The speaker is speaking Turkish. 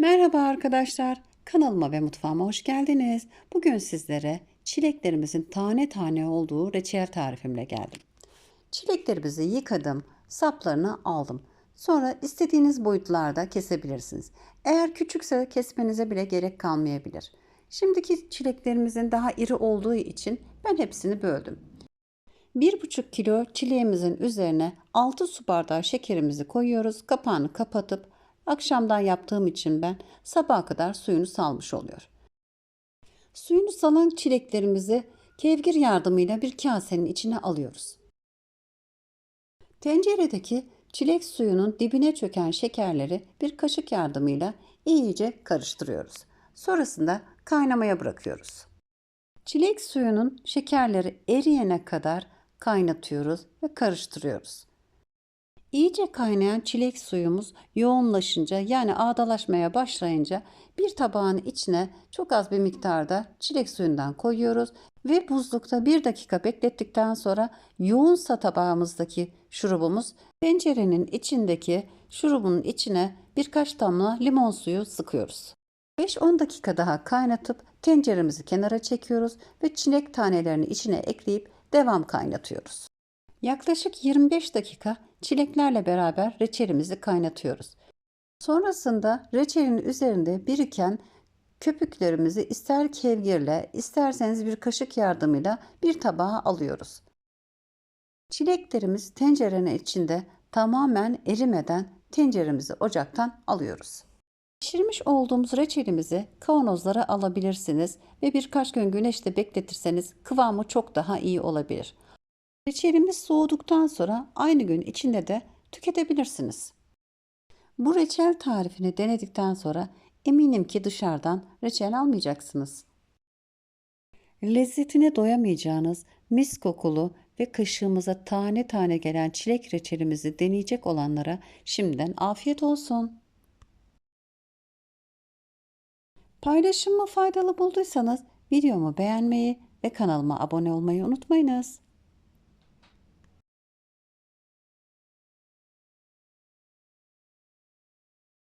Merhaba arkadaşlar. Kanalıma ve mutfağıma hoş geldiniz. Bugün sizlere çileklerimizin tane tane olduğu reçel tarifimle geldim. Çileklerimizi yıkadım, saplarını aldım. Sonra istediğiniz boyutlarda kesebilirsiniz. Eğer küçükse kesmenize bile gerek kalmayabilir. Şimdiki çileklerimizin daha iri olduğu için ben hepsini böldüm. 1,5 kilo çileğimizin üzerine 6 su bardağı şekerimizi koyuyoruz. Kapağını kapatıp akşamdan yaptığım için ben sabaha kadar suyunu salmış oluyor. Suyunu salan çileklerimizi kevgir yardımıyla bir kasenin içine alıyoruz. Tenceredeki çilek suyunun dibine çöken şekerleri bir kaşık yardımıyla iyice karıştırıyoruz. Sonrasında kaynamaya bırakıyoruz. Çilek suyunun şekerleri eriyene kadar kaynatıyoruz ve karıştırıyoruz. İyice kaynayan çilek suyumuz yoğunlaşınca yani ağdalaşmaya başlayınca bir tabağın içine çok az bir miktarda çilek suyundan koyuyoruz ve buzlukta bir dakika beklettikten sonra yoğunsa tabağımızdaki şurubumuz tencerenin içindeki şurubun içine birkaç damla limon suyu sıkıyoruz. 5-10 dakika daha kaynatıp tenceremizi kenara çekiyoruz ve çilek tanelerini içine ekleyip devam kaynatıyoruz. Yaklaşık 25 dakika çileklerle beraber reçelimizi kaynatıyoruz. Sonrasında reçelin üzerinde biriken köpüklerimizi ister kevgirle isterseniz bir kaşık yardımıyla bir tabağa alıyoruz. Çileklerimiz tencerenin içinde tamamen erimeden tenceremizi ocaktan alıyoruz. Pişirmiş olduğumuz reçelimizi kavanozlara alabilirsiniz ve birkaç gün güneşte bekletirseniz kıvamı çok daha iyi olabilir. Reçelimiz soğuduktan sonra aynı gün içinde de tüketebilirsiniz. Bu reçel tarifini denedikten sonra eminim ki dışarıdan reçel almayacaksınız. Lezzetine doyamayacağınız mis kokulu ve kaşığımıza tane tane gelen çilek reçelimizi deneyecek olanlara şimdiden afiyet olsun. Paylaşımı faydalı bulduysanız videomu beğenmeyi ve kanalıma abone olmayı unutmayınız.